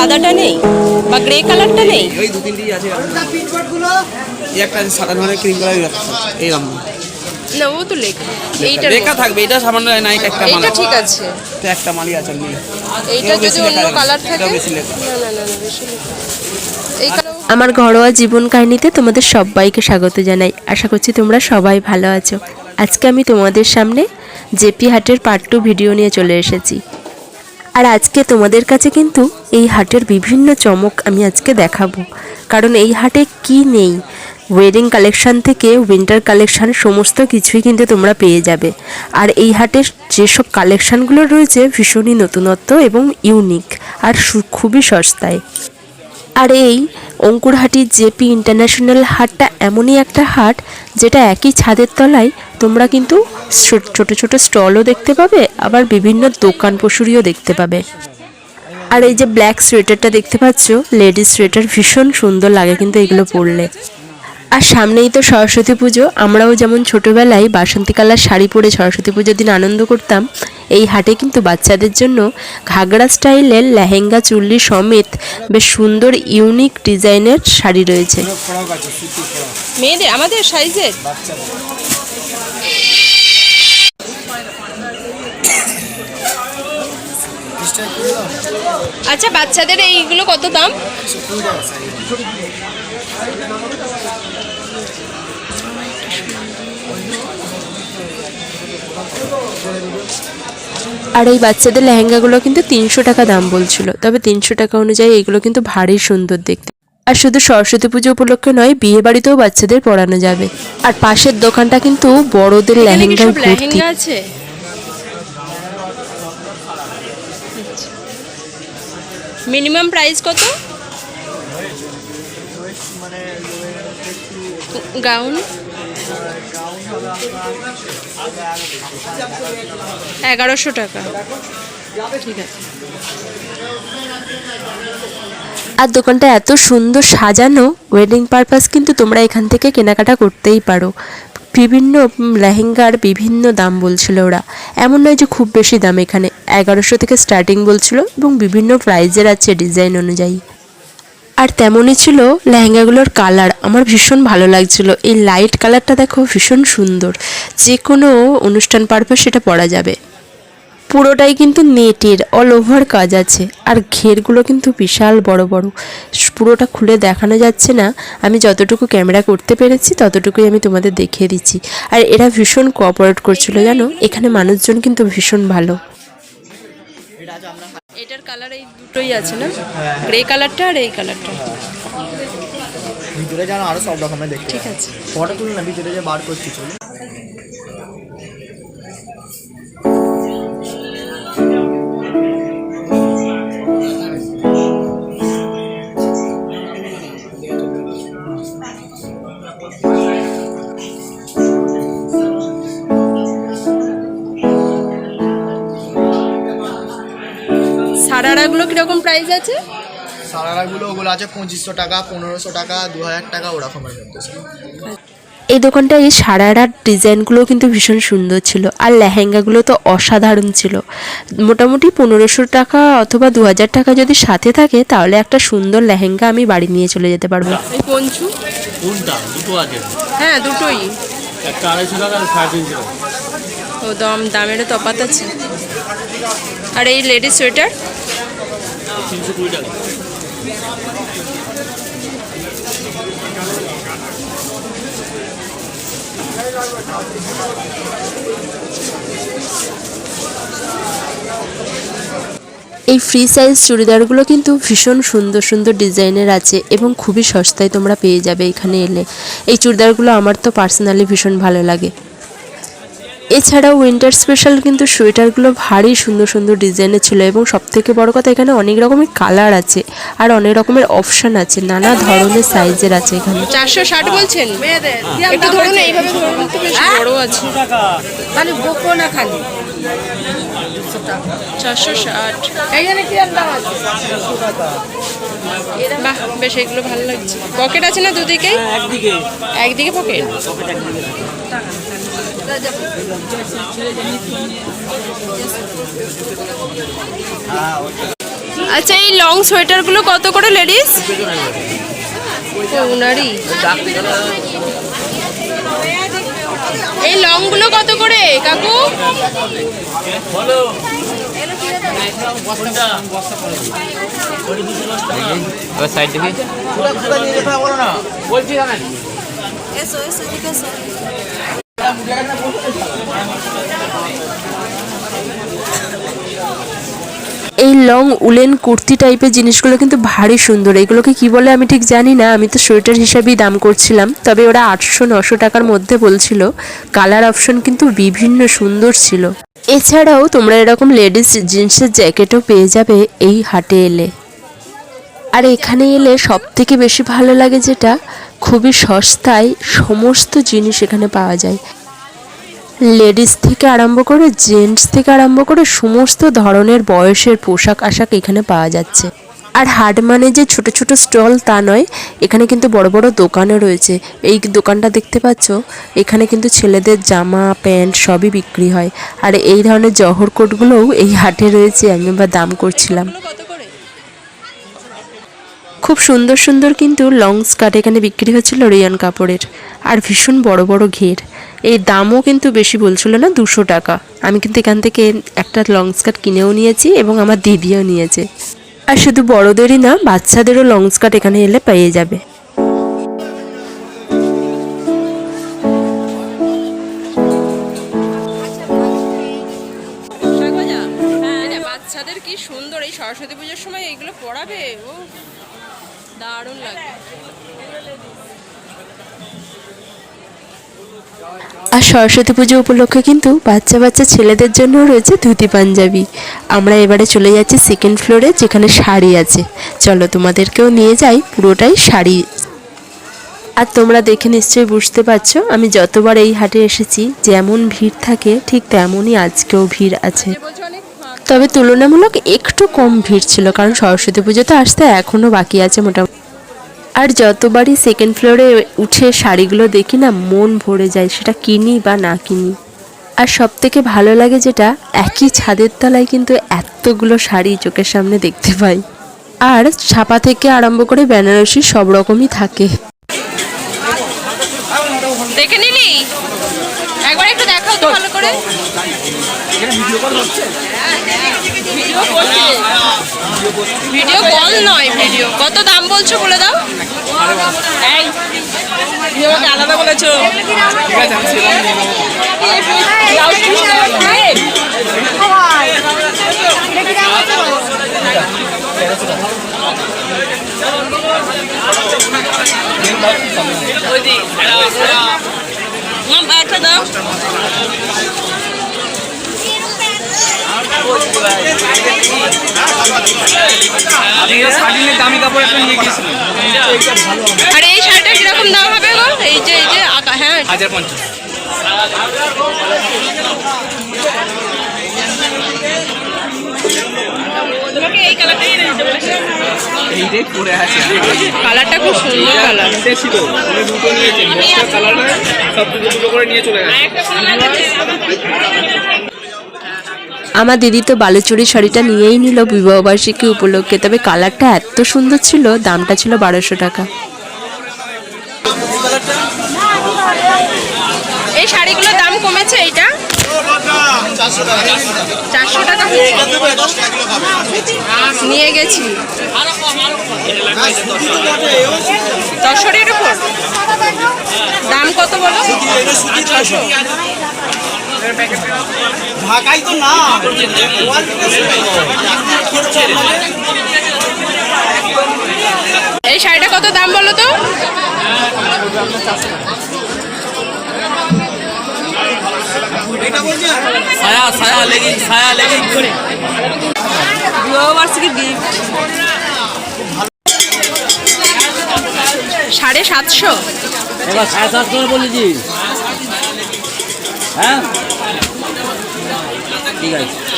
সাদাটা নেই? বা গ্রে কালারটা নেই? ওই দু তিনটেই আছে এই একটা আছে সাদা ধরনের ক্রিম কালার এইরকম না ও তো লেখা। এইটা লেখা। থাকবে এটা সামান্য নাই একটা মাল। এইটা ঠিক আছে। তো একটা মালই আছে নেই। এইটা যদি অন্য কালার থাকে। না না না না, বেশি লেখা। এই আমার ঘরোয়া জীবন কাহিনীতে তোমাদের সবাইকে স্বাগত জানাই। আশা করছি তোমরা সবাই ভালো আছো। আজকে আমি তোমাদের সামনে জেপি হাটের পার্ট টু ভিডিও নিয়ে চলে এসেছি। আর আজকে তোমাদের কাছে কিন্তু এই হাটের বিভিন্ন চমক আমি আজকে দেখাবো। কারণ এই হাটে কি নেই? ওয়েডিং কালেকশান থেকে উইন্টার কালেকশান সমস্ত কিছুই কিন্তু তোমরা পেয়ে যাবে। আর এই হাটের যেসব কালেকশানগুলো রয়েছে ভীষণই নতুনত্ব এবং ইউনিক আর খুবই সস্তায়। আর এই অঙ্কুরহাটির জেপি ইন্টারন্যাশনাল হাটটা এমনই একটা হাট যেটা একই ছাদের তলায় তোমরা কিন্তু ছোট ছোট স্টলও দেখতে পাবে, আবার বিভিন্ন দোকান পশুরিও দেখতে পাবে। আর এই যে ব্ল্যাক সোয়েটারটা দেখতে পাচ্ছ, লেডিস সোয়েটার ভীষণ সুন্দর লাগে কিন্তু এগুলো পরলে। আর সামনেই তো সরস্বতী পুজো, আমরাও যেমন ছোটোবেলায় বাসন্তী কালার শাড়ি পরে সরস্বতী পুজোর দিন আনন্দ করতাম, এই হাটে কিন্তু বাচ্চাদের জন্য ঘাগড়া স্টাইলের লেহেঙ্গা, চুল্লি সমেত বেশ সুন্দর, ইউনিক ডিজাইনের শাড়ি রয়েছে। মেয়েদের, আমাদের সাইজের? আচ্ছা বাচ্চাদের এইগুলো কত দাম? আর এই বাচ্চাদের লেহেঙ্গাগুলো কিন্তু তিনশো টাকা দাম বলছিল। তবে তিনশো টাকা অনুযায়ী এগুলো কিন্তু ভারী সুন্দর দেখতে। আর শুধু সরস্বতী পুজো উপলক্ষে নয় বিয়ে বাড়িতেও বাচ্চাদের পড়ানো যাবে। আর পাশের দোকানটা কিন্তু বড়দের লেহেঙ্গা আছে? মিনিমাম প্রাইস কত? গাউন? এগারোশো টাকা। ঠিক আছে। আর দোকানটা এত সুন্দর সাজানো ওয়েডিং পারপাস কিন্তু তোমরা এখান থেকে কেনাকাটা করতেই পারো। বিভিন্ন লেহেঙ্গার বিভিন্ন দাম বলছিল ওরা। এমন নয় যে খুব বেশি দাম এখানে। এগারোশো থেকে স্টার্টিং বলছিল এবং বিভিন্ন প্রাইজের আছে ডিজাইন অনুযায়ী। আর তেমনই ছিল লেহেঙ্গাগুলোর কালার আমার ভীষণ ভালো লাগছিল। এই লাইট কালারটা দেখো ভীষণ সুন্দর। যে কোনো অনুষ্ঠান পারপাস সেটা পরা যাবে। পুরোটাই কিন্তু নেটের অল ওভার কাজ আছে। আর ঘেরগুলো কিন্তু বিশাল বড় বড়। পুরোটা খুলে দেখানো যাচ্ছে না। আমি যতটুকু ক্যামেরা করতে পেরেছি ততটুকুই আমি তোমাদের দেখিয়ে দিচ্ছি। আর এরা ভীষণ কোঅপারেট করছিল জানো? এখানে মানুষজন কিন্তু ভীষণ ভালো। এটার কালার এই দুটোই আছে না? গ্রে কালারটা আর এই কালারটা ভিতরে যেন আরও সব রকমের দেখতে ঠিক আছে। ফটো তুলুন না ভিতরে যে বার করছি চলুন। প্রাইস আছে? সারারাগুলো ওগুলো আছে পঁচিশশো টাকা পনেরোশো টাকা দু হাজার টাকা ওরকমের মধ্যে এই দোকানটায় এই সারারার ডিজাইনগুলো কিন্তু ভীষণ সুন্দর ছিল আর লেহেঙ্গাগুলো তো অসাধারণ ছিল। মোটামুটি পনেরোশো টাকা অথবা দু হাজার টাকা যদি সাথে থাকে তাহলে একটা সুন্দর লেহেঙ্গা আমি বাড়ি নিয়ে চলে যেতে পারব। এই পঞ্চু কোনটা? দুটো আছে হ্যাঁ দুটোই। একটা আড়াইশো টাকা সাড়ে তিনশো টাকা। ও দাম দামেরও তফাৎ আছে। আর এই লেডিস সোয়েটার তিনশো কুড়ি টাকা। এই ফ্রি সাইজ চুড়িদারগুলো কিন্তু ভীষণ সুন্দর সুন্দর ডিজাইনের আছে এবং খুবই সস্তায় তোমরা পেয়ে যাবে এখানে এলে। এই চুড়িদারগুলো আমার তো পার্সোনালি ভীষণ ভালো লাগে। এছাড়াও উইন্টার স্পেশাল কিন্তু সোয়েটারগুলো ভারী সুন্দর সুন্দর ডিজাইনের ছিল এবং সবথেকে বড় কথা এখানে অনেক রকমের কালার আছে আর অনেক রকমের অপশান আছে নানা ধরনের সাইজের আছে এখানে। চারশো ষাট বলছেন? একটু ধরুন এইভাবে ধরুন বড় আছে। তাহলে বকো না খালি। চারশো ষাট। এইখানে কি দাম আছে? বাহ বেশ এগুলো ভালো লাগছে। পকেট আছে না দুদিকেই একদিকে। একদিকে পকেট? আচ্ছা এই লং সোয়েটারগুলো কত করে লেডিস? উনারই এই লংগুলো কত করে কাকু? এই লং উলেন কুর্তি টাইপের জিনিসগুলো কিন্তু ভারী সুন্দর। এগুলোকে কি বলে আমি ঠিক জানি না। আমি তো সোয়েটার হিসাবেই দাম করছিলাম। তবে ওরা আটশো নশো টাকার মধ্যে বলছিল। কালার অপশন কিন্তু বিভিন্ন সুন্দর ছিল। এছাড়াও তোমরা এরকম লেডিস জিন্সের জ্যাকেটও পেয়ে যাবে এই হাটে এলে। আর এখানে এলে সব থেকে বেশি ভালো লাগে যেটা, খুবই সস্তায় সমস্ত জিনিস এখানে পাওয়া যায়। লেডিস থেকে আরম্ভ করে জেন্টস থেকে আরম্ভ করে সমস্ত ধরনের বয়সের পোশাক আশাক এখানে পাওয়া যাচ্ছে। আর হাট মানে যে ছোট ছোট স্টল তা নয় এখানে কিন্তু বড় বড় দোকানও রয়েছে। এই দোকানটা দেখতে পাচ্ছ? এখানে কিন্তু ছেলেদের জামা প্যান্ট সবই বিক্রি হয়। আর এই ধরনের জহর কোটগুলোও এই হাটে রয়েছে আমি আবার দাম করছিলাম। খুব সুন্দর সুন্দর কিন্তু লং স্কার্ট এখানে বিক্রি হচ্ছিল রিয়ান কাপড়ের আর ভীষণ বড় বড় ঘের। এই দামও কিন্তু বেশি বলছিল না দুশো টাকা। আমি কিন্তু এখান থেকে একটা লং স্কার্ট কিনেও নিয়েছি এবং আমার দিদিও নিয়েছে। আর শুধু বড়দেরই না, বাচ্চাদেরও লং স্কার্ট এখানে এলে পেয়ে যাবে। বাচ্চাদের কি সুন্দর এই সরস্বতী পুজোর সময় এইগুলো পরাবে ও দারুণ লাগে। আর সরস্বতী পুজো উপলক্ষে কিন্তু বাচ্চা বাচ্চা ছেলেদের জন্য রয়েছে ধুতি পাঞ্জাবি। আমরা এবারে চলে যাচ্ছি সেকেন্ড ফ্লোরে যেখানে শাড়ি আছে। চলো তোমাদেরকেও নিয়ে যাই পুরোটাই শাড়ি। আর তোমরা দেখে নিশ্চয়ই বুঝতে পারছ, আমি যতবার এই হাটে এসেছি, যেমন ভিড় থাকে, ঠিক তেমনই আজকেও ভিড় আছে। তবে তুলনামূলক একটু কম ভিড় ছিল, কারণ সরস্বতী পুজো তো আসতে এখনও বাকি আছে মোটামুটি। আর যতবারই সেকেন্ড ফ্লোরে উঠে শাড়িগুলো দেখি না মন ভরে যায় সেটা কিনি বা না কিনি। আর সব থেকে ভালো লাগে যেটা একই ছাদের তলায় কিন্তু এতগুলো শাড়ি চোখের সামনে দেখতে পাই। আর ছাপা থেকে আরম্ভ করে বেনারসি সব রকমই থাকে। দেখে নিলি একবার একটু দেখাও তো ভালো করে। ভিডিও করছে? ভিডিও কল নয় ভিডিও। কত দাম বলছো বলে দাও? আলাদা বলেছ। একটা দাও। দামি কাপড় একটা নিয়ে গেছিলেন আর এই শাড়িটা কীরকম দাম হবে গো? এই যে এই যে আঁকা হ্যাঁ। হাজার পঞ্চাশ কালারটা খুব সুন্দর কালার। ছিল দুটো নিয়েছেন দশটা কালার সব দুটো করে নিয়ে চলে গেছে আমার দিদি তো বালুচুরি শাড়িটা নিয়েই নিল বিবাহবার্ষিকী উপলক্ষে। তবে কালারটা এত সুন্দর ছিল দামটা ছিল বারোশো টাকা। এই শাড়িগুলোর দাম কমেছে এইটা? চারশো টাকা। নিয়ে গেছি। দশরের উপর? দাম কত বলো? ঢাকাই তো না। এই শাড়িটা কত দাম বলো তো? ছায়া ছায়া লেগিং ছায়া লেগিং করে। সাড়ে সাতশো? এবার সাড়ে সাতশো বলেছি। হ্যাঁ?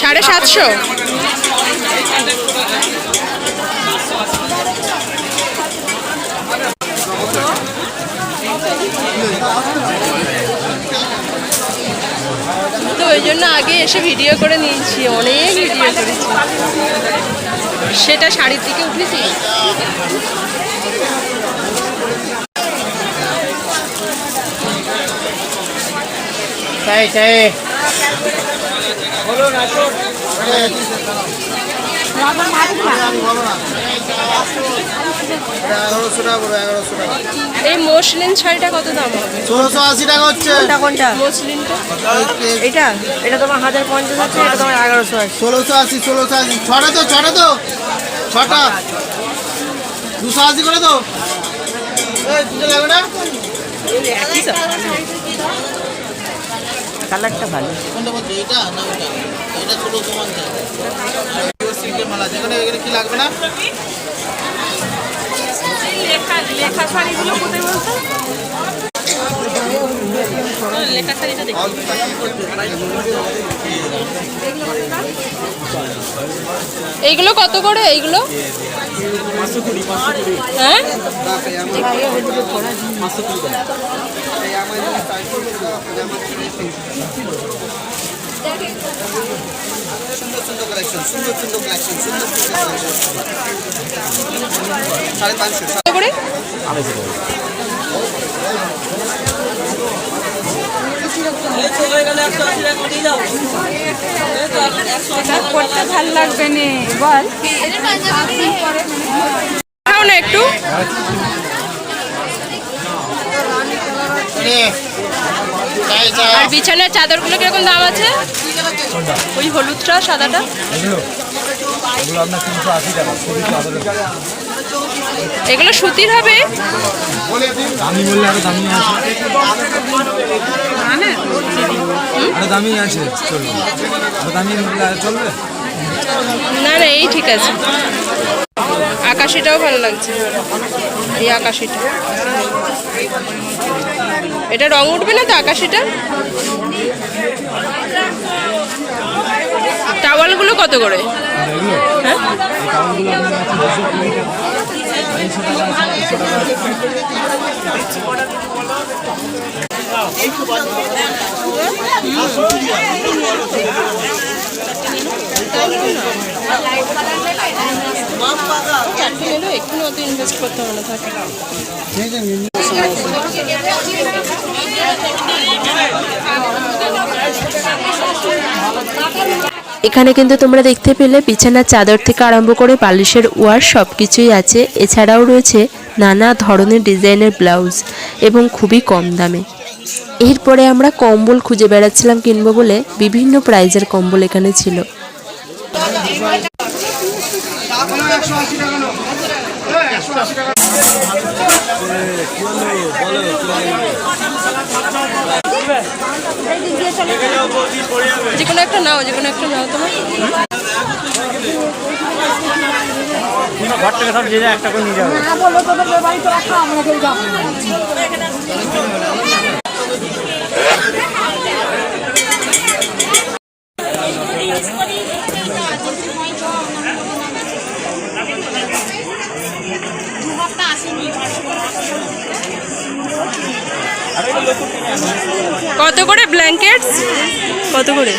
সাড়ে সাতশো? তো ওই জন্য আগে এসে ভিডিও করে নিয়েছি অনেক ভিডিও করেছি। সেটা শাড়ির দিকে উঠেছি? চাই চাই এগারোশো টাকা করে এগারোশো টাকা এই মসলিন শাড়িটা কত দাম হবে? ষোলোশো আশি টাকা হচ্ছে কোনটা? মসলিনটা? এটা এটা তোমার হাজার পঞ্চাশ আছে এটা তোমার এগারোশো আছে। ষোলোশো আশি ষোলোশো আশি ছটা তো ছটা তো। ছটা? দুশো আশি করে তো এই, লাগবে না কালারটা ভালো। লেখা শাড়িগুলো কোথায় বলতো? এইগুলো কত করে? এইগুলো? হ্যাঁ? সুন্দর সুন্দর কালেকশন সুন্দর সুন্দর কালেকশন সুন্দর সুন্দর কালেকশন সাড়ে পাঁচশো। করে করতে ভালো লাগবে নে বল। খাও না একটু। আর বিছানার চাদরগুলো কীরকম দাম আছে? ওই হলুদটা সাদাটা? এগুলো সুতির হবে? দামি বললে আরও দামি আছে আরও দামি আছে চলবে আরও দামি চলবে না না, এই ঠিক আছে। আকাশিটাও ভালো লাগছে। এই আকাশিটা। এটা রং উঠবে না তো আকাশিটা? টাওয়ালগুলো কত করে? হ্যাঁ? চারটে এলো এক্ষুনি অত ইনভেস্ট করতে হবে না থাকে এখানে কিন্তু তোমরা দেখতে পেলে বিছানার চাদর থেকে আরম্ভ করে বালিশের ওয়ার সব কিছুই আছে। এছাড়াও রয়েছে নানা ধরনের ডিজাইনের ব্লাউজ এবং খুবই কম দামে। এরপরে আমরা কম্বল খুঁজে বেড়াচ্ছিলাম কিনবো বলে বিভিন্ন প্রাইজের কম্বল এখানে ছিল। যে কোনো একটা নাও যে কোনো একটা নাও তোমার। ঘর থেকে সব যে একটা করে নিয়ে যাবে। কত করে ব্ল্যাঙ্কেটস কত করে?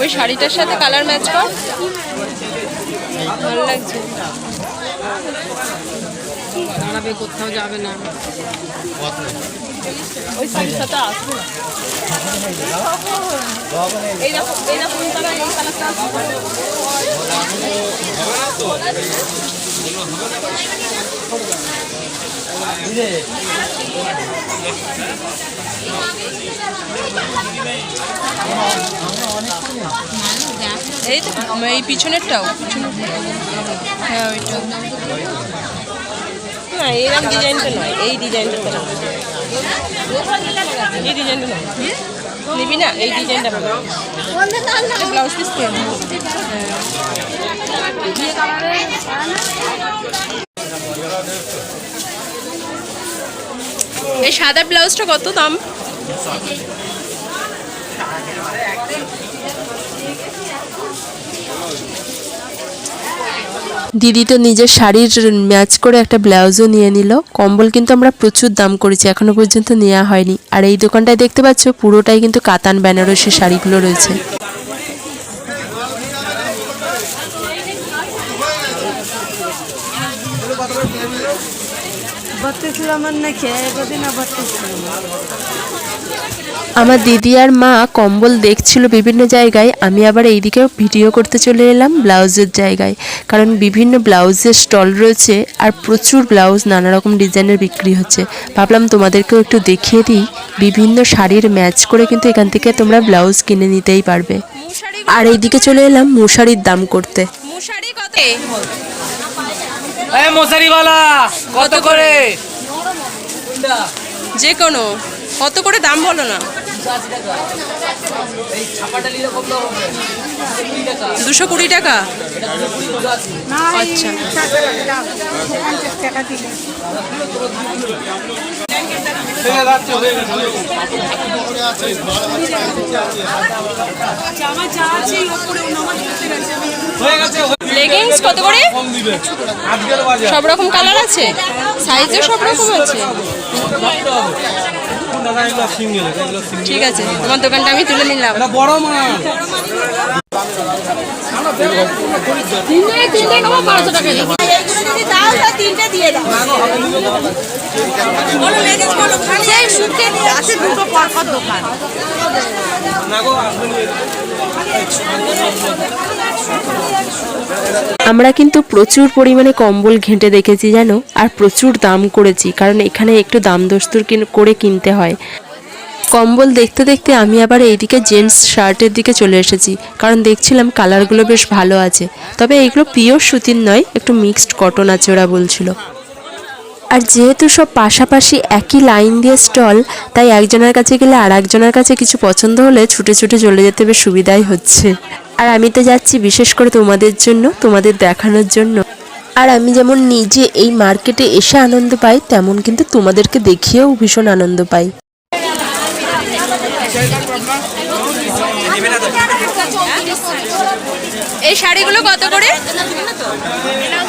ওই শাড়িটার সাথে কালার ম্যাচ কর। ভালো লাগছে। দাঁড়াবে কোথাও যাবে না ওই শাড়ির সাথে আসবে না। এই কালারটা তো এই পিছনেরটাও পিছনেরটা। হ্যাঁ ওইটা না এরকম ডিজাইনটা নয়, এই ডিজাইনটা এই ডিজাইনটা নয়। নিবি না? এই ডিজাইনটা ভালো। ব্লাউজ পিস এই সাদা ব্লাউজটা কত দাম? দিদি তো নিজের শাড়ির ম্যাচ করে একটা ব্লাউজও নিয়ে নিল। কম্বল কিন্তু আমরা প্রচুর দাম করেছি, এখনও পর্যন্ত নেওয়া হয়নি। আর এই দোকানটায় দেখতে পাচ্ছ, পুরোটাই কিন্তু কাতান বেনারসি শাড়িগুলো রয়েছে। বত্রিশ আমার না খেয়ে বত্রিশ আমার দিদি আর মা কম্বল দেখছিল বিভিন্ন জায়গায় আমি আবার এইদিকে ভিডিও করতে চলে এলাম ব্লাউজের জায়গায়। কারণ বিভিন্ন ব্লাউজের স্টল রয়েছে আর প্রচুর ব্লাউজ নানা রকম ডিজাইনের বিক্রি হচ্ছে। ভাবলাম তোমাদেরকেও একটু দেখিয়ে দিই বিভিন্ন শাড়ির ম্যাচ করে কিন্তু এখান থেকে তোমরা ব্লাউজ কিনে নিতেই পারবে। আর এইদিকে চলে এলাম মশারির দাম করতে। মুশারি কত? মশারিওয়ালা কত করে? যে কোনো কত করে দাম বলো না। দুশো কুড়ি টাকা? আচ্ছা। লেগিংস কত করে? সব রকম কালার আছে? সাইজও সব রকম আছে। ঠিক আছে তোমার দোকানটা আমি তুলে নিলাম। বড় মাল আমরা কিন্তু প্রচুর পরিমাণে কম্বল ঘেঁটে দেখেছি জানো আর প্রচুর দাম করেছি কারণ এখানে একটু দাম দস্তুর কিন- করে কিনতে হয়। কম্বল দেখতে দেখতে আমি আবার এইদিকে জেন্টস শার্টের দিকে চলে এসেছি। কারণ দেখছিলাম কালারগুলো বেশ ভালো আছে। তবে এইগুলো পিওর সুতির নয়, একটু মিক্সড কটন আছে ওরা বলছিল। আর যেহেতু সব পাশাপাশি একই লাইন দিয়ে স্টল, তাই একজনের কাছে গেলে আর একজনের কাছে কিছু পছন্দ হলে ছুটে ছুটে চলে যেতে বেশ সুবিধাই হচ্ছে। আর আমি তো যাচ্ছি বিশেষ করে তোমাদের জন্য, তোমাদের দেখানোর জন্য। আর আমি যেমন নিজে এই মার্কেটে এসে আনন্দ পাই, তেমন কিন্তু তোমাদেরকে দেখিয়েও ভীষণ আনন্দ পাই। এই শাড়িগুলো কত করে?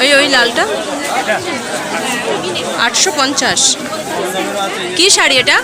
ওই ওই লালটা। আটশো পঞ্চাশ। কি শাড়ি এটা?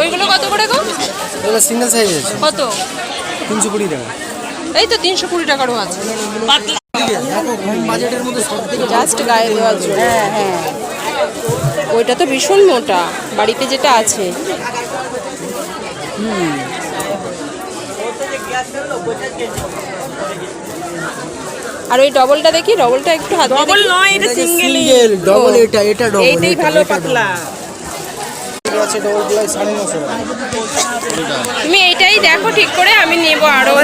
ওইগুলো কত করে গো? সিঙ্গেল সাইজ আছে। কত? তিনশো কুড়ি টাকা। এই তো তিনশো কুড়ি টাকারও আছে। বাজেটের মধ্যে জাস্ট গায়ে দেওয়ার জন্য। হ্যাঁ হ্যাঁ। ওইটা তো ভীষণ মোটা। বাড়িতে যেটা আছে। আর ওই ডবলটা দেখি ডবলটা একটু হাত ডবল নয় এটা সিঙ্গেল ডবল এটা এটা ডবল এইটাই ভালো পাতলা। তুমি এইটাই দেখো ঠিক করে আমি নেব আরও।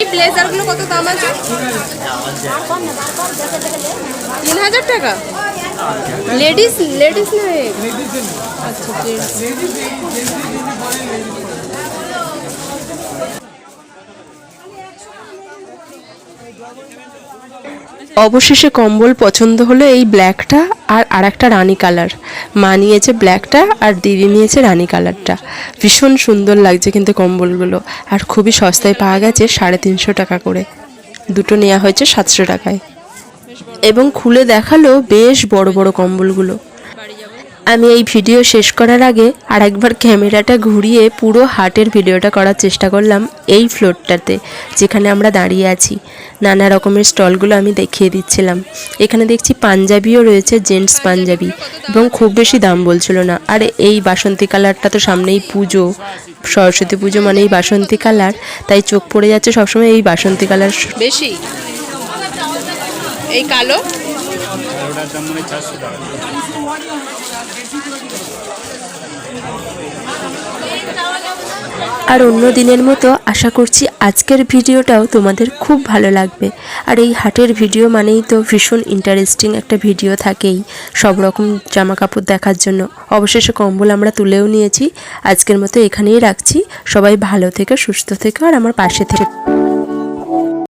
ব্লেজারগুলো কত দাম আছে? তিন হাজার টাকা? লেডিস লেডিস নয়। আচ্ছা অবশেষে কম্বল পছন্দ হলো এই ব্ল্যাকটা আর আর একটা রানি কালার। মা নিয়েছে ব্ল্যাকটা আর দিদি নিয়েছে রানি কালারটা। ভীষণ সুন্দর লাগছে কিন্তু কম্বলগুলো। আর খুবই সস্তায় পাওয়া গেছে সাড়ে তিনশো টাকা করে। দুটো নেওয়া হয়েছে সাতশো টাকায়। এবং খুলে দেখাল বেশ বড় বড় কম্বলগুলো। আমি এই ভিডিও শেষ করার আগে আর একবার ক্যামেরাটা ঘুরিয়ে পুরো হাটের ভিডিওটা করার চেষ্টা করলাম এই ফ্লোরটাতে যেখানে আমরা দাঁড়িয়ে আছি। নানা রকমের স্টলগুলো আমি দেখিয়ে দিচ্ছিলাম। এখানে দেখছি পাঞ্জাবিও রয়েছে জেন্টস পাঞ্জাবি এবং খুব বেশি দাম বলছিল না। আর এই বাসন্তী কালারটা তো সামনেই পুজো। সরস্বতী পুজো মানে এই বাসন্তী কালার তাই চোখ পড়ে যাচ্ছে সবসময় এই বাসন্তী কালার বেশি? এই কালো? দাম চারশো টাকা। আর অন্য দিনের মতো আশা করছি আজকের ভিডিওটাও তোমাদের খুব ভালো লাগবে। আর এই হাটের ভিডিও মানেই তো ভীষণ ইন্টারেস্টিং একটা ভিডিও থাকেই সব রকম জামা কাপড় দেখার জন্য। অবশেষে কম্বল আমরা তুলেও নিয়েছি। আজকের মতো এখানেই রাখছি। সবাই ভালো থেকে, সুস্থ থেকে, আর আমার পাশে থেকে।